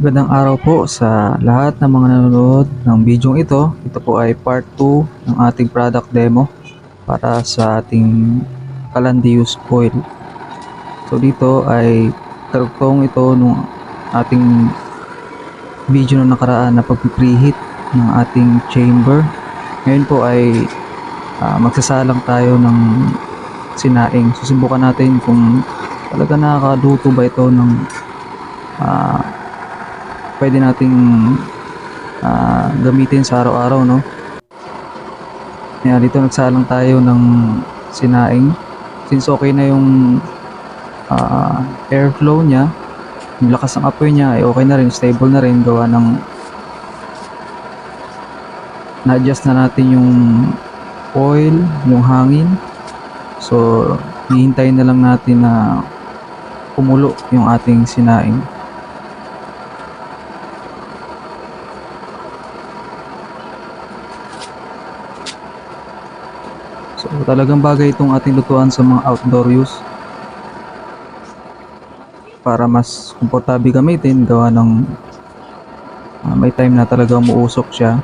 Magandang araw po sa lahat ng mga nanonood ng video ito. Ito po ay part 2 ng ating product demo para sa ating Calandius coil. So dito ay karugtong ito nung ating video na nakaraan na pagpipreheat ng ating chamber. Ngayon po ay ah, magsasalang tayo ng sinaing. Susubukan natin kung talaga nakakaluto ba ito ng ah, pwede nating ah, gamitin sa araw-araw, no? Kaya dito nagsalang tayo ng sinaing. Since okay na yung ah, airflow niya, yung lakas ng apoy niya ay okay na rin, stable na rin, gawa ng na-adjust na natin yung oil, yung hangin. So, hihintayin na lang natin na kumulo yung ating sinaing. So talagang bagay itong ating lutuan sa mga outdoor use. Para mas komportable gamitin, gawa ng ah, may time na talaga umuusok siya.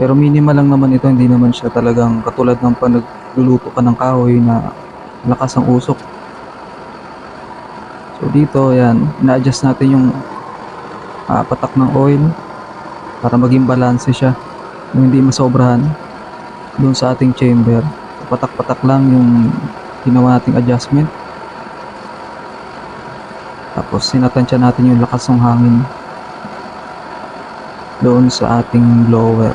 Pero minimal lang naman ito, hindi naman siya talagang katulad ng pag nagluluto ka ng kahoy na lakas ang usok. So dito, yan, na-adjust natin yung ah, patak ng oil para maging balanse siya. Hindi masobrahan doon sa ating chamber. Patak-patak lang yung ginawa nating adjustment. Tapos sinatansya natin yung lakas ng hangin doon sa ating blower.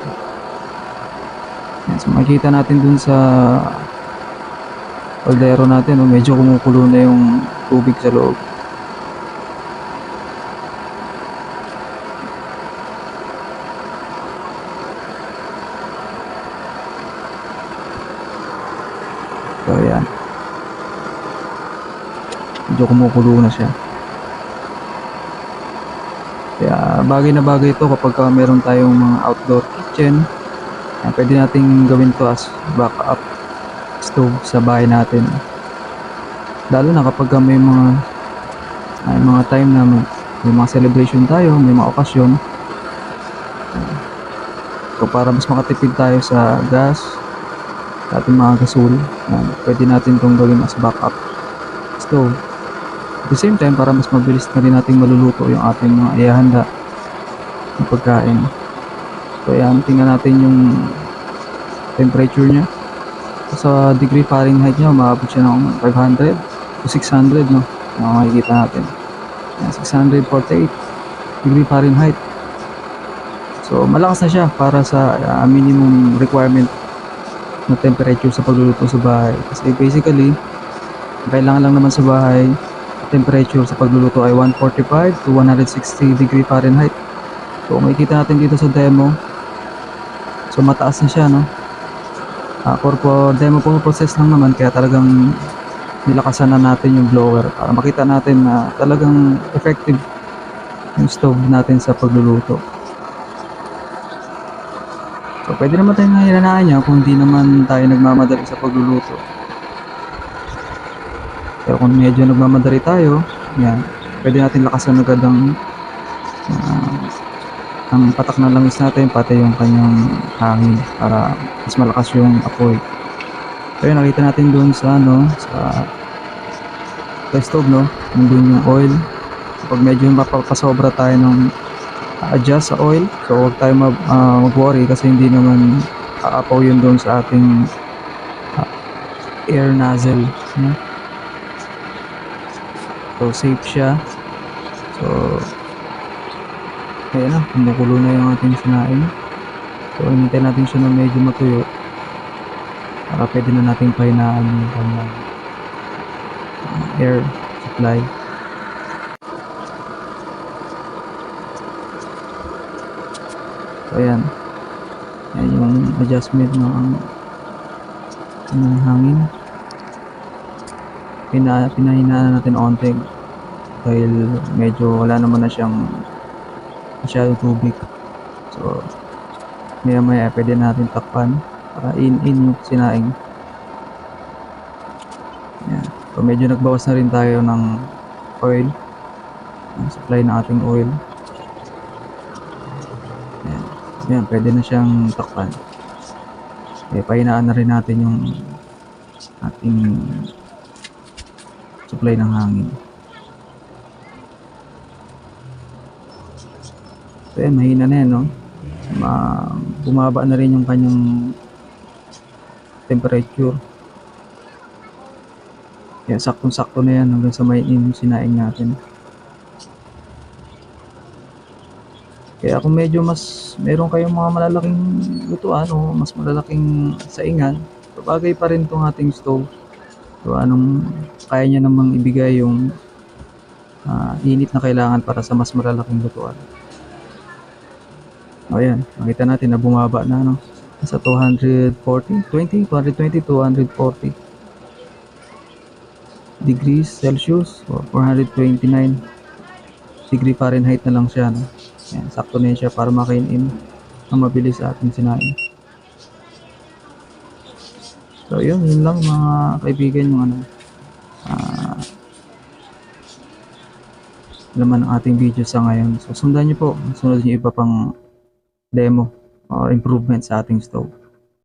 Yan, so makikita natin doon sa kaldero natin, no, medyo kumukulo na yung tubig sa loob. So, ayan. Medyo kumukulo na siya. Kaya bagay na bagay ito kapag ka meron tayong mga outdoor kitchen. Ayan, pwede nating gawin to as backup stove sa bahay natin. Lalo na kapag ka may mga may mga time na may, may mga celebration tayo, may mga okasyon. So para mas makatipid tayo sa gas, sa ating mga gasol, yan, pwede natin itong gawin as backup stove. The same time, para mas mabilis na rin nating maluluto yung ating mga ihahanda ng pagkain. So yan, tingnan natin yung temperature niya. Sa degree Fahrenheit niya, umabot siya ng 500 to 600, no? Mga makikita natin. Yan, 648 degree Fahrenheit. So, malakas na siya para sa ah, minimum requirement na temperature sa pagluluto sa bahay. Kasi basically, ang kailangan lang naman sa bahay, temperature sa pagluluto ay 145 to 160 degree Fahrenheit. So, makikita natin dito sa demo. So, mataas na siya, no? Ah, for, for demo po process lang naman, kaya talagang nilakasan na natin yung blower para makita natin na talagang effective yung stove natin sa pagluluto. So, pwede naman tayong nahiranaan niya kung di naman tayo nagmamadali sa pagluluto. Pero kung medyo nagmamadali tayo, yan, pwede natin lakasan agad ang, ah, ang patak na langis natin, pati yung kanyang hangin para mas malakas yung apoy. Yun, nakita natin doon sa, ano, sa, sa stove, no? Nandun yung oil. Kapag medyo mapapasobra tayo ng adjust sa oil. So, huwag tayo mag, ah, mag-worry kasi hindi naman aapaw yun doon sa ating ah, air nozzle. No? So, safe siya. So, ayan na, kumukulo na yung ating sinain. So, hinintay natin siya na medyo matuyo para pwede na natin pahinaan yung kanyang ah, air supply. So, ayan. Ayan yung adjustment ng ng hangin. Pina, pinahinaan natin onte dahil medyo wala naman na siyang masyadong tubig. So, maya maya pwede natin takpan para in-in yung sinaing. Ayan. So, medyo nagbawas na rin tayo ng oil. ang supply ng ating oil. Ayan. Ayan, pwede na siyang takpan. Eh, pahinaan na rin natin yung ating supply ng hangin. So, ayan, mahina na yan, no? Ma bumaba na rin yung kanyang temperature. Kaya saktong-sakto na yan hanggang sa may in sinaing natin. Kaya kung medyo mas meron kayong mga malalaking lutuan o mas malalaking saingan, bagay pa rin itong ating stove. So anong kaya niya namang ibigay yung ah, init na kailangan para sa mas malalaking lutuan. O yan, nakita natin na bumaba na no. Sa 240, 20, 220, 240 degrees Celsius o 429 degree Fahrenheit na lang siya no. Yan, sakto na yun siya para makainin ang mabilis sa ating sinain. So yun, yun lang mga kaibigan yung ano ah laman ng ating video sa ngayon. So sundan niyo po, sunod niyo iba pang demo or improvement sa ating stove.